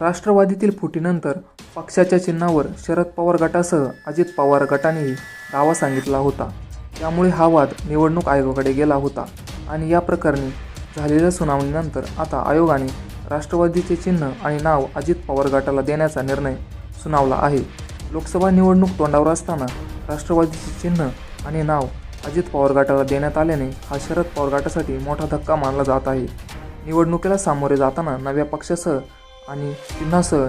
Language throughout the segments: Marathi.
राष्ट्रवादीतील फुटीनंतर पक्षाच्या चिन्हावर शरद पवार गटासह अजित पवार गटानेही दावा सांगितला होता. त्यामुळे हा वाद निवडणूक आयोगाकडे गेला होता आणि या प्रकरणी झालेल्या सुनावणीनंतर आता आयोगाने राष्ट्रवादीचे चिन्ह आणि नाव अजित पवार गटाला देण्याचा निर्णय सुनावला आहे. लोकसभा निवडणूक तोंडावर असताना राष्ट्रवादीचे चिन्ह आणि नाव अजित पवार गटाला देण्यात आल्याने हा शरद पवार गटासाठी मोठा धक्का मानला जात आहे. निवडणुकीला सामोरे जाताना नव्या पक्षासह आणि चिन्हासह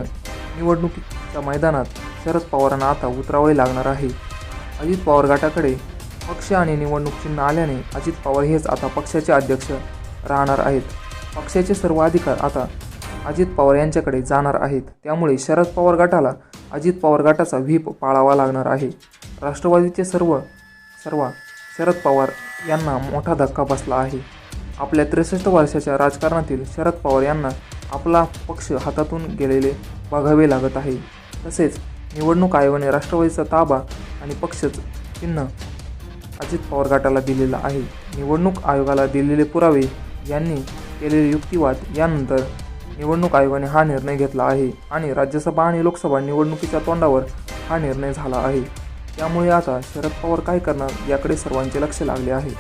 निवडणुकीच्या मैदानात शरद पवारांना आता उतरावे लागणार आहे. अजित पवार गटाकडे पक्ष आणि निवडणूक चिन्ह आल्याने अजित पवार हेच आता पक्षाचे अध्यक्ष राहणार आहेत. पक्षाचे सर्व अधिकार आता अजित पवार यांच्याकडे जाणार आहेत. त्यामुळे शरद पवार गटाला अजित पवार गटाचा व्हीप पाळावा लागणार आहे. राष्ट्रवादीचे सर्व सर्व शरद पवार यांना मोठा धक्का बसला आहे. आपल्या त्रेसष्ट वर्षाच्या राजकारणातील शरद पवार यांना आपला पक्ष हातातून गेलेले बघावे लागत आहे. तसेच निवडणूक आयोगाने राष्ट्रवादीचा ताबा आणि पक्ष चिन्ह अजित पवार गटाला दिलेला आहे. निवडणूक आयोगाला दिलेले पुरावे यांनी केलेले युक्तिवाद यानंतर निवडणूक आयोगाने हा निर्णय घेतला आहे आणि राज्यसभा आणि लोकसभा निवडणुकीच्या तोंडावर हा निर्णय झाला आहे. त्यामुळे आता शरद पवार काय करणार याकडे सर्वांचे लक्ष लागले आहे.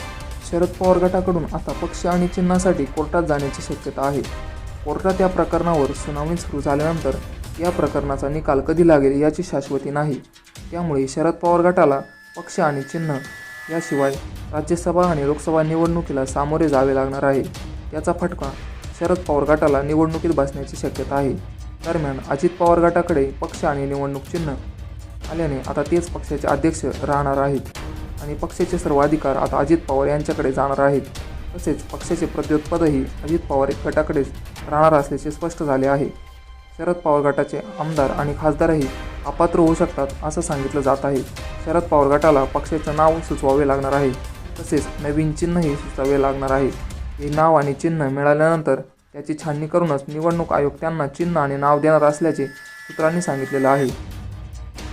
शरद पवार गटाकडून आता पक्ष आणि चिन्हासाठी कोर्टात जाण्याची शक्यता आहे. कोर्टात या प्रकरणावर सुनावणी सुरू झाल्यानंतर या प्रकरणाचा निकाल कधी लागेल याची शाश्वती नाही. त्यामुळे शरद पवार गटाला पक्ष आणि चिन्ह याशिवाय राज्यसभा आणि लोकसभा निवडणुकीला सामोरे जावे लागणार आहे. याचा फटका शरद पवार गटाला निवडणुकीत बसण्याची शक्यता आहे. दरम्यान अजित पवार गटाकडे पक्ष आणि निवडणूक चिन्ह आल्याने आता तेच पक्षाचे अध्यक्ष राहणार आहेत आणि पक्षाचे सर्व अधिकार आता अजित पवार यांच्याकडे जाणार आहेत. तसेच पक्षाचे प्रतिपदही अजित पवार गटाकडेच राहणार असल्याचे स्पष्ट झाले आहे. शरद पवार गटाचे आमदार आणि खासदारही अपात्र होऊ शकतात असं सांगितलं जात आहे. शरद पवार गटाला पक्षाचं नाव सुचवावे लागणार आहे. तसेच नवीन चिन्हही सुचवावे लागणार आहे. हे नाव आणि चिन्ह मिळाल्यानंतर त्याची छाननी करूनच निवडणूक आयोग त्यांना चिन्ह आणि नाव देणार असल्याचे सूत्रांनी सांगितलेलं आहे.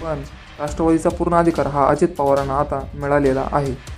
पण राष्ट्रवादीचा पूर्ण अधिकार हा अजित पवारांना आता मिळालेला आहे.